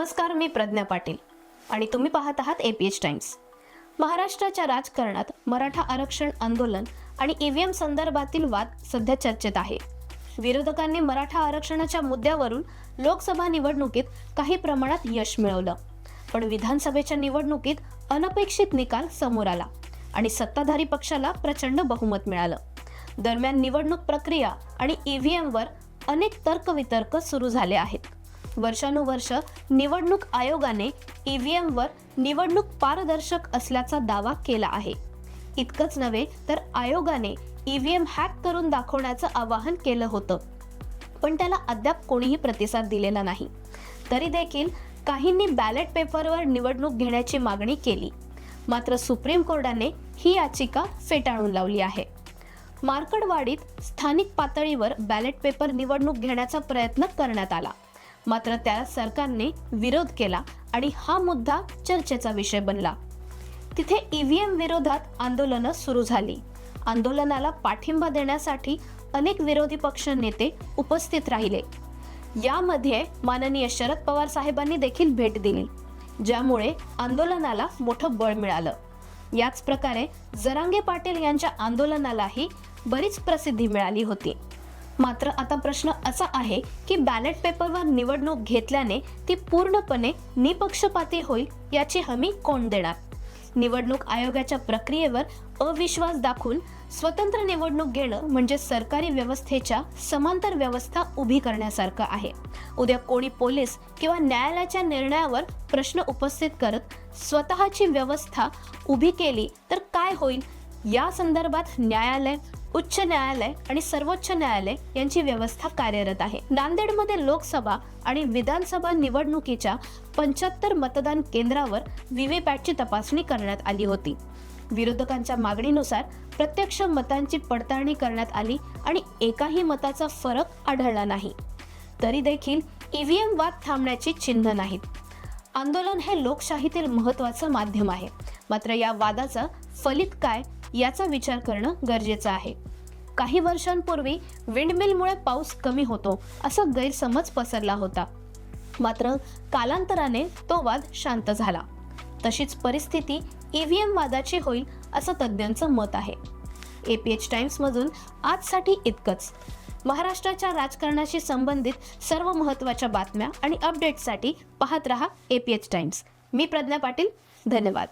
नमस्कार मी प्रज्ञा पाटील आणि तुम्ही पाहत आहात ए पी एच टाइम्स महाराष्ट्राच्या राजकारणात मराठा आरक्षण आंदोलन आणि ई व्ही एम संदर्भातील वाद सध्या चर्चेत आहे. विरोधकांनी मराठा आरक्षणाच्या मुद्द्यावरून लोकसभा निवडणुकीत काही प्रमाणात यश मिळवलं. पण विधानसभेच्या निवडणुकीत अनपेक्षित निकाल समोर आला आणि सत्ताधारी पक्षाला प्रचंड बहुमत मिळालं. दरम्यान निवडणूक प्रक्रिया आणि ई व्ही एमवर अनेक तर्कवितर्क सुरू झाले आहेत. वर्षानुवर्ष निवडणूक आयोगाने ईव्हीएमवर निवडणूक पारदर्शक असल्याचा दावा केला आहे. इतकंच नव्हे तर आयोगाने ईव्हीएम हॅक करून दाखवण्याचं आवाहन केलं होतं. पण त्याला अद्याप कोणीही प्रतिसाद दिलेला नाही. तरी देखील काहींनी बॅलेट पेपरवर निवडणूक घेण्याची मागणी केली. मात्र सुप्रीम कोर्टाने ही याचिका फेटाळून लावली आहे. मार्कडवाडीत स्थानिक पातळीवर बॅलेट पेपर निवडणूक घेण्याचा प्रयत्न करण्यात आला. मात्र त्याला सरकारने विरोध केला आणि हा मुद्दा चर्चेचा विषय बनला. तिथे ईव्हीएम विरोधात आंदोलनं सुरू झाली. आंदोलनाला पाठिंबा देण्यासाठी अनेक विरोधी पक्ष नेते उपस्थित राहिले. यामध्ये माननीय शरद पवार साहेबांनी देखील भेट दिली ज्यामुळे आंदोलनाला मोठं बळ मिळालं. याच प्रकारे जरांगे पाटील यांच्या आंदोलनालाही बरीच प्रसिद्धी मिळाली होती. मात्र आता प्रश्न असा आहे की बॅलेट पेपरवर निवडणूक घेतल्याने ती पूर्णपणे निपक्षपाती होईल याची हमी कोण देणार? निवडणूक आयोगाच्या प्रक्रियेवर अविश्वास दाखवून स्वतंत्र निवडणूक घेणं म्हणजे सरकारी व्यवस्थेच्या समांतर व्यवस्था उभी करण्यासारखं आहे. उद्या कोणी पोलीस किंवा न्यायालयाच्या निर्णयावर प्रश्न उपस्थित करत स्वतःची व्यवस्था उभी केली तर काय होईल? या संदर्भात न्यायालय उच्च न्यायालय आणि सर्वोच्च न्यायालय यांची व्यवस्था कार्यरत आहे. नांदेडमध्ये लोकसभा आणि विधानसभा निवडणुकीच्या पंच्याहत्तर मतदान केंद्रावर व्हीव्हीपॅटची तपासणी करण्यात आली होती. विरोधकांच्या मागणीनुसार प्रत्यक्ष मतांची पडताळणी करण्यात आली आणि एकाही मताचा फरक आढळला नाही. तरी देखील ईव्हीएम वाद थांबण्याची चिन्ह नाहीत. आंदोलन हे लोकशाहीतील महत्त्वाचं माध्यम आहे. मात्र या वादाचं फलित काय याचा विचार करणं गरजेचं आहे. काही वर्षांपूर्वी विंडमिलमुळे पाऊस कमी होतो असा गैरसमज पसरला होता. मात्र कालांतराने तो वाद शांत झाला. तशीच परिस्थिती ईव्हीएम वादाची होईल असं तज्ज्ञांचं मत आहे. ए पी एच टाइम्समधून आजसाठी इतकंच. महाराष्ट्राच्या राजकारणाशी संबंधित सर्व महत्त्वाच्या बातम्या आणि अपडेट्ससाठी पाहत रहा ए पी एच टाइम्स मी प्रज्ञा पाटील धन्यवाद.